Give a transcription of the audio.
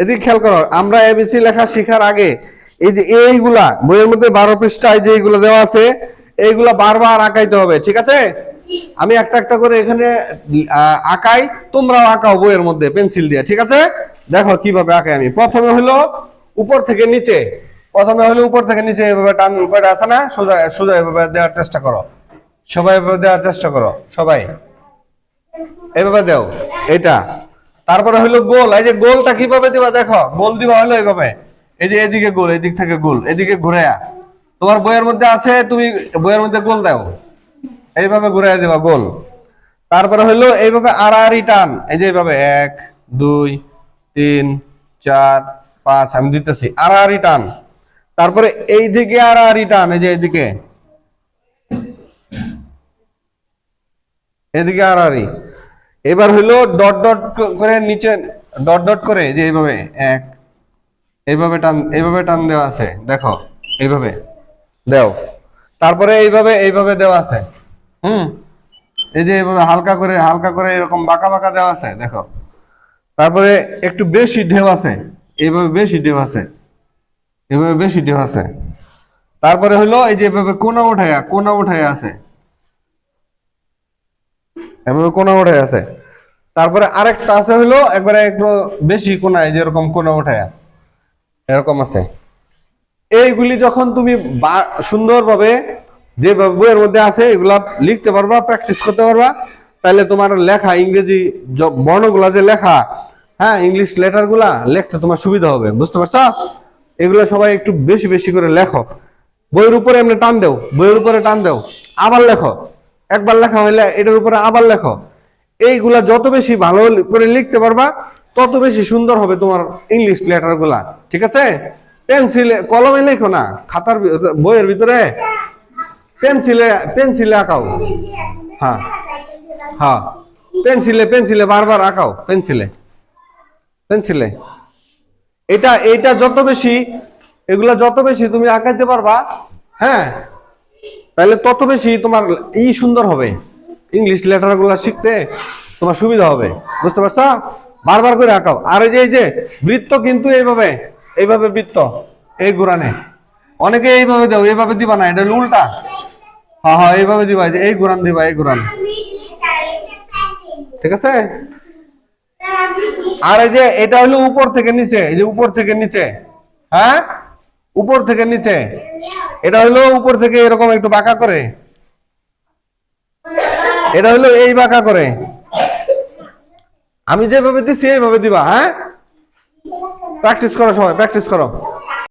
এদিকে খেয়াল করো, আমরা এবিসি লেখা শেখার আগে এই যে এইগুলা, বইয়ের মধ্যে বারো পৃষ্ঠায় যে এইগুলো দেওয়া আছে, এইগুলা বারবার আঁকাইতে হবে, ঠিক আছে? আমি একটা একটা করে এখানে আঁকাই, তোমরাও আঁকাও বইয়ের মধ্যে, পেন্সিল দিয়ে, ঠিক আছে? দেখো কীভাবে আঁকাই আমি। প্রথমে হলো উপর থেকে নিচে, প্রথমে হলো উপর থেকে নিচে এভাবে টান কয়টা আছে না? সোজা সোজা এভাবে দেওয়ার চেষ্টা করো। সবাই এভাবে দেওয়ার চেষ্টা করো, সবাই। এভাবে দাও এটা তারপরে হলো গোল, এই যে গোলটা কীভাবে দিবা দেখো, গোল দিবা হলো এইভাবে। এই যে এদিকে গোল, এদিক থেকে গোল, এদিকে ঘুরায়া। তোমার বইয়ের মধ্যে আছে, তুমি বইয়ের মধ্যে গোল দাও। এইভাবে ঘুরাইয়া দিবা, গোল। তারপরে হলো এইভাবে আড়াআড়ি টান, এই যে এইভাবে, এক, দুই, তিন, চার, পাঁচ, আমি দিতেছি, আড়াআড়ি টান। তারপরে এই দিকে আড়াআড়ি টান, এই যে এইদিকে। এদিকে আড়াআড়ি। এবার হলো ডট ডট করে নিচে ডট ডট করে যে এইভাবে এক, এইভাবে টান এইভাবে টান দেওয়া আছে, দেখো, এইভাবে, দেও, তারপরে এইভাবে এইভাবে দেওয়া আছে, হুম, এই যে এইভাবে হালকা করে হালকা করে এরকম বাঁকা বাঁকা দেওয়া আছে, দেখো, তারপরে একটু বেশি ঢেউ আছে, এইভাবে বেশি ঢেউ আছে, এইভাবে বেশি ঢেউ আছে, তারপরে হলো এই যে এভাবে কোনা উঠাইয়া কোনা উঠাইয়া আছে এভাবে কোনা উঠে আছে। তারপরে আরেকটা আছে হলো, একবারে একটু বেশি কোনায় যেরকম কোনা উঠায়া। এরকম আছে। এইগুলি যখন তুমি সুন্দরভাবে যে বইয়ের মধ্যে আছে, এগুলা লিখতে পারবা প্র্যাকটিস করতে পারবা, তাহলে তোমার লেখা, ইংরেজি বর্ণগুলা যে লেখা হ্যাঁ ইংলিশ লেটারগুলা লেখতে তোমার সুবিধা হবে, বুঝতে পারছ? এগুলো সবাই একটু বেশি বেশি করে লেখো। বইয়ের উপরে এমনি টান দেও, বইয়ের উপরে টান দেও, আবার লেখো। একবার লেখা হইলে এটার উপরে আবার লেখো। এইগুলা যত বেশি ভালো করে লিখতে পারবা, তত বেশি সুন্দর হবে তোমার ইংলিশ লেটারগুলা, ঠিক আছে? পেন্সিলে কলমে লেখো না, খাতার বইয়ের ভিতরে। পেন্সিলে পেন্সিলে আঁকাও। হ্যাঁ। হ্যাঁ। পেন্সিলে পেন্সিলে বারবার আঁকাও পেন্সিলে পেন্সিলে এটা এটা যত বেশি, এগুলা যত বেশি তুমি আঁকাইতে পারবা হ্যাঁ? তাহলে তত বেশি তোমার ই সুন্দর হবে। ইংলিশ লেটারগুলা শিখতে তোমার সুবিধা হবে। বুঝতে পারছ? বারবার করে আঁকাও। আর এই যে এই যে, বৃত্ত কিন্তু এইভাবে এইভাবে বৃত্ত, এই ঘুরানে। অনেকে এইভাবে দাও, এইভাবে দিবা না, এটা উল্টা। হ্যাঁ হ্যাঁ এইভাবে দিবা, এই যে, এই ঘুরান দিবা, এই ঘুরান। ঠিক আছে? আর এই যে, এটা হলো উপর থেকে নিচে, এই যে উপর থেকে নিচে। হ্যাঁ? উপর থেকে নিচে। এটা হলো উপর থেকে এরকম একটু বাঁকা করে। এটা হলো এই বাঁকা করে। আমি যেভাবে দিচ্ছি এইভাবে দিবা হ্যাঁ? প্র্যাকটিস করো সময় প্র্যাকটিস করো।